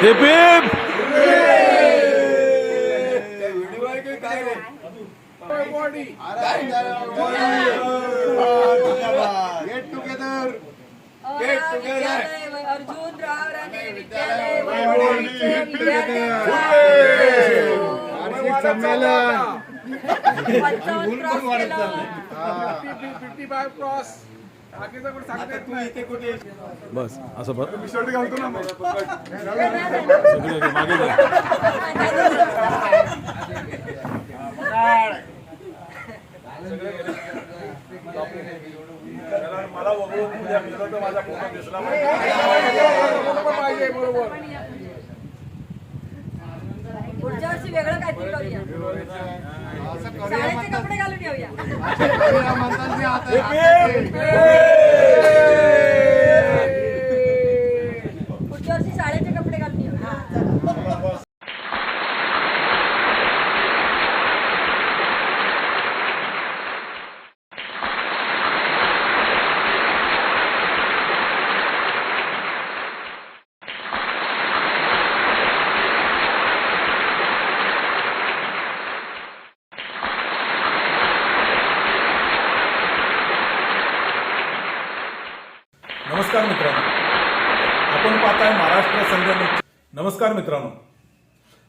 Hip hip get together Get together. Arjun Rao Rane विद्यालय संमेलन पंचावन्न क्रॉस बस असं ना मग. मला वगळून माझा फोटो दिसला पाहिजे बरोबर पुढच्या वर्षी वेगळं काहीतरी करूया. शाळेचे कपडे घालून येऊया. नमस्कार मित्रांनो. आपण पाहताय महाराष्ट्र संघ न्यूज नमस्कार मित्रांनो.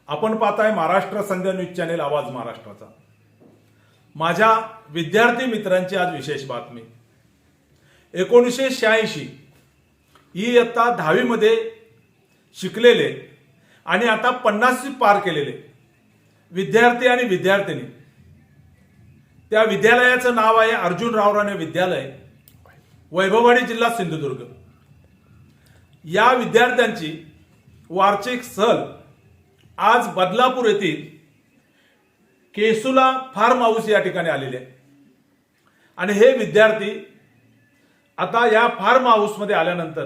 आपण पाहताय महाराष्ट्र संघ न्यूज चॅनेल आवाज महाराष्ट्राचा. माझ्या विद्यार्थी मित्रांची आज विशेष बातमी. एकोणीसशे शहाऐंशी ही इयत्ता दहावीमध्ये शिकलेले आणि आता पन्नास पार केलेले विद्यार्थी आणि विद्यार्थिनी. त्या विद्यालयाचं नाव आहे अर्जुन रावराणे विद्यालय. वैभववाडी जिल्हा सिंधुदुर्ग. या विद्यार्थ्यांची वार्षिक सहल आज बदलापूर येथील केसुला फार्म हाऊस या ठिकाणी आलेले आहे. आणि हे विद्यार्थी आता या फार्म हाऊसमध्ये आल्यानंतर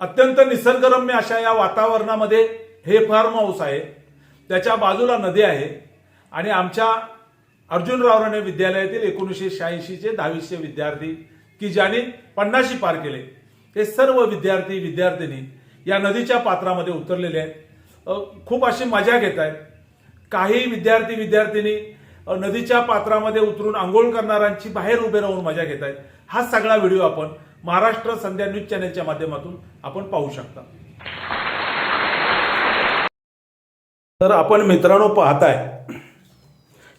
अत्यंत निसर्गरम्य अशा या वातावरणामध्ये हे फार्म हाऊस आहे. त्याच्या बाजूला नदी आहे आणि आमच्या अर्जुनराव राणे विद्यालयातील एकोणीसशे शहाऐंशीचे दहावीसशे विद्यार्थी की ज्याने पन्नाशी पार केले. हे सर्व विद्यार्थी विद्यार्थिनी या नदीच्या पात्रामध्ये उतरलेले आहेत. खूप अशी मजा घेत आहेत. काही विद्यार्थी विद्यार्थिनी नदीच्या पात्रामध्ये उतरून आंघोळ करणाऱ्यांची बाहेर उभे राहून मजा घेत आहेत. हा सगळा व्हिडिओ आपण महाराष्ट्र संध्या न्यूज चॅनेलच्या माध्यमातून आपण पाहू शकता. तर आपण मित्रांनो पाहताय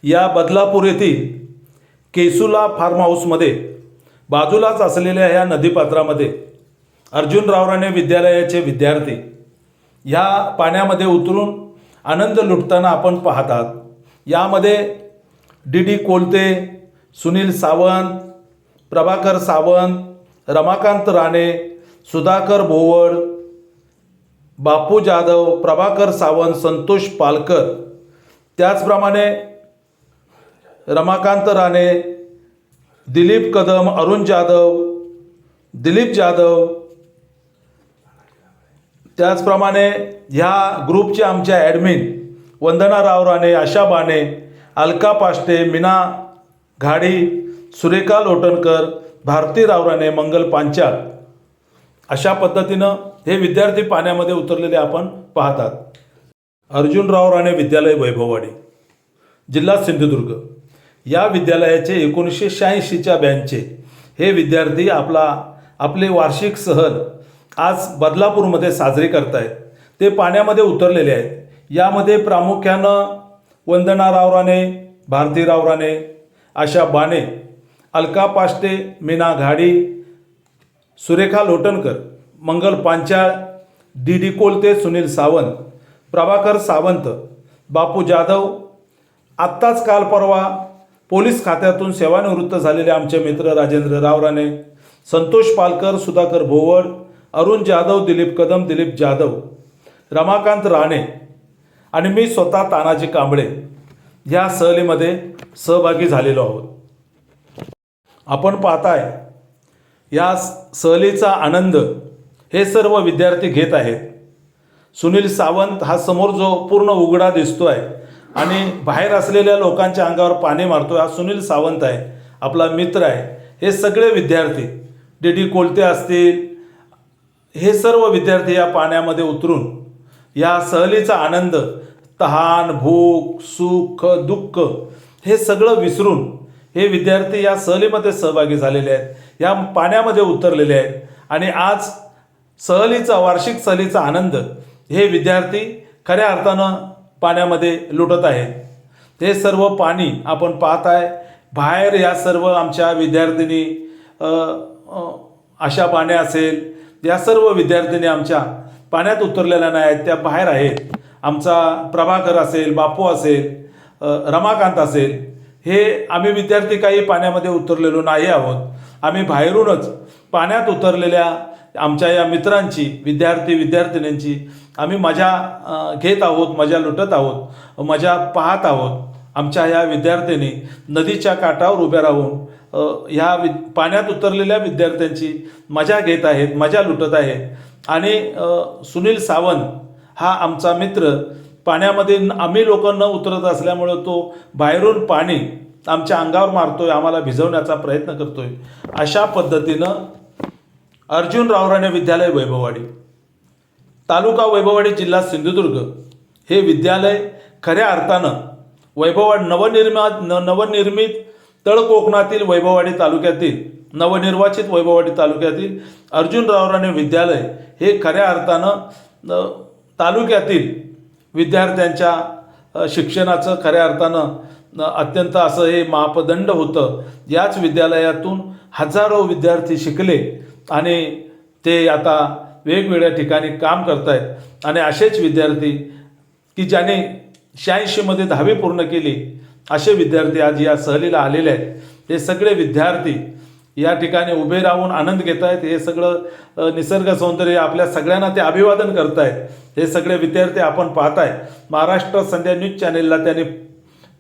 या बदलापूर येथील केसुला फार्म हाऊसमध्ये बाजूलाच असलेल्या ह्या नदीपात्रामध्ये अर्जुन रावराणे विद्यालयाचे विद्यार्थी ह्या पाण्यामध्ये उतरून आनंद लुटताना आपण पाहत आहात. यामध्ये डी डी कोलते सुनील सावंत प्रभाकर सावंत रमाकांत राणे सुधाकर भोवड बापू जाधव प्रभाकर सावंत संतोष पालकर. त्याचप्रमाणे रमाकांत राणे दिलीप कदम अरुण जाधव दिलीप जाधव. त्याचप्रमाणे ह्या ग्रुपचे आमच्या ॲडमिन वंदना राव राणे आशा बाणे अलका पाष्टे मीना घाडी सुरेखा लोटणकर भारती रावराणे मंगल पांचाळ. अशा पद्धतीनं हे विद्यार्थी पाण्यामध्ये उतरलेले आपण पाहतात. अर्जुनराव राणे विद्यालय वैभववाडी जिल्हा सिंधुदुर्ग. या विद्यालयाचे एकोणीसशे शहाऐंशीच्या बॅचचे. हे विद्यार्थी आपला आपले वार्षिक सहल आज बदलापूरमध्ये साजरी करतायत. ते पाण्यामध्ये उतरलेले आहेत. यामध्ये प्रामुख्यानं वंदना रावराने भारतीराव राणे आशा बाणे अलका पाष्टे मीना घाडी सुरेखा लोटणकर मंगल पांचाळ डी डी कोलते सुनील सावंत प्रभाकर सावंत बापू जाधव. आत्ताच काल परवा पोलीस खात्यातून सेवानिवृत्त झालेले आमचे मित्र राजेंद्र रावराणे संतोष पालकर सुधाकर भोवड अरुण जाधव दिलीप कदम दिलीप जाधव रमाकांत राणे आणि मी स्वतः तानाजी कांबळे या सहलीमध्ये सहभागी झालेलो आहोत. आपण पाहताय या सहलीचा आनंद हे सर्व विद्यार्थी घेत आहेत. सुनील सावंत हा समोर जो पूर्ण उघडा दिसतो आहे आणि बाहेर असलेल्या लोकांच्या अंगावर पाणी मारतो हा सुनील सावंत आहे. आपला मित्र आहे. हे सगळे विद्यार्थी डी डी कोलते असतील हे सर्व विद्यार्थी या पाण्यामध्ये उतरून या सहलीचा आनंद तहान भूक सुख दुःख हे सगळं विसरून हे विद्यार्थी या सहलीमध्ये सहभागी झालेले आहेत. या पाण्यामध्ये उतरलेले आहेत. आणि आज सहलीचा वार्षिक सहलीचा आनंद हे विद्यार्थी खऱ्या अर्थानं पाण्यामध्ये लुटत आहेत. हे सर्व पाणी आपण पाहत आहे बाहेर या सर्व आमच्या विद्यार्थिनी अशा अ, आशा असेल या सर्व विद्यार्थिनी आमच्या पाण्यात उतरलेल्या नाही आहेत त्या बाहेर आहेत. आमचा प्रभाकर असेल बापू असेल रमाकांत असेल हे आम्ही विद्यार्थी काही पाण्यामध्ये उतरलेलो नाही आहोत. आम्ही बाहेरूनच पाण्यात उतरलेल्या आमच्या या मित्रांची विद्यार्थी विद्यार्थिनींची आम्ही मजा घेत आहोत मजा लुटत आहोत मजा पाहत आहोत. आमच्या ह्या विद्यार्थ्यांनी नदीच्या काठावर उभ्या राहून ह्या वि पाण्यात उतरलेल्या विद्यार्थ्यांची मजा घेत आहेत मजा लुटत आहेत. आणि सुनील सावंत हा आमचा मित्र पाण्यामध्ये आम्ही लोक न उतरत असल्यामुळं तो बाहेरून पाणी आमच्या अंगावर मारतोय आम्हाला भिजवण्याचा प्रयत्न करतोय. अशा पद्धतीनं अर्जुन रावराणे विद्यालय वैभववाडी. तालुका वैभववाडी जिल्हा सिंधुदुर्ग हे विद्यालय खऱ्या अर्थानं वैभववाड नवनिर्मात न नवनिर्मित तळ कोकणातील वैभववाडी तालुक्यातील नवनिर्वाचित वैभववाडी तालुक्यातील अर्जुन रावराणे विद्यालय हे खऱ्या अर्थानं तालुक्यातील विद्यार्थ्यांच्या शिक्षणाचं खऱ्या अर्थानं अत्यंत असं हे मापदंड होतं. याच विद्यालयातून हजारो विद्यार्थी शिकले आणि ते आता वेगवेगळ्या ठिकाणी काम करत आहेत आणि असेच विद्यार्थी की ज्याने शहाऐंशीमध्ये दहावी पूर्ण केली असे विद्यार्थी आज या सहलीला आलेले आहेत. हे सगळे विद्यार्थी या ठिकाणी उभे राहून आनंद घेत आहेत हे सगळं निसर्ग सौंदर्य आपल्या सगळ्यांना ते अभिवादन करत आहेत हे सगळे विद्यार्थी आपण पाहताय. महाराष्ट्र संध्या न्यूज चॅनेलला त्यांनी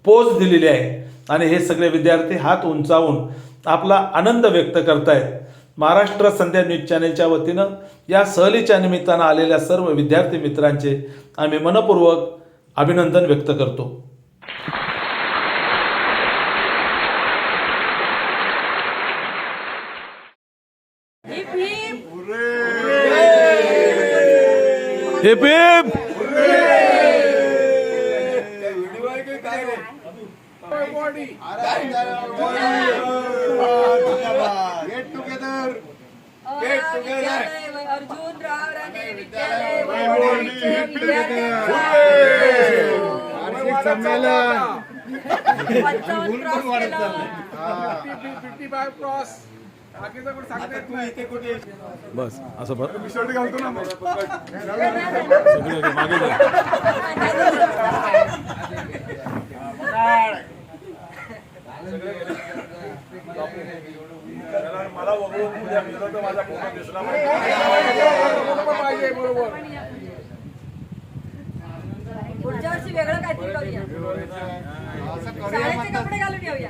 पोच दिलेली आहे. आणि हे सगळे विद्यार्थी हात उंचावून आपला आनंद व्यक्त करतायत. महाराष्ट्र संध्या न्यूज चॅनेलच्या वतीनं या सहलीच्या निमित्तानं आलेल्या सर्व विद्यार्थी मित्रांचे आम्ही मनपूर्वक अभिनंदन व्यक्त करतो. हिप काय? विद्यालय अर्जुन राव राणे विद्यालय वैभववाडी. वैभववाडीचे विद्यार्थी वार्षिक संमेलन पंचावन्न क्रॉस केलं. फिफ्टी फाय क्रॉस बाकीचं कोण सांगता येत नाही इथे कुठे बस असं बरं मी शर्ट घालतो ना मग मला वगळून उद्या गेलो तर माझा फोटो दिसला बरोबर पाहिजे बरोबर पुढच्या वर्षी वेगळं काहीतरी करूया. शाळेचे कपडे घालून येऊया.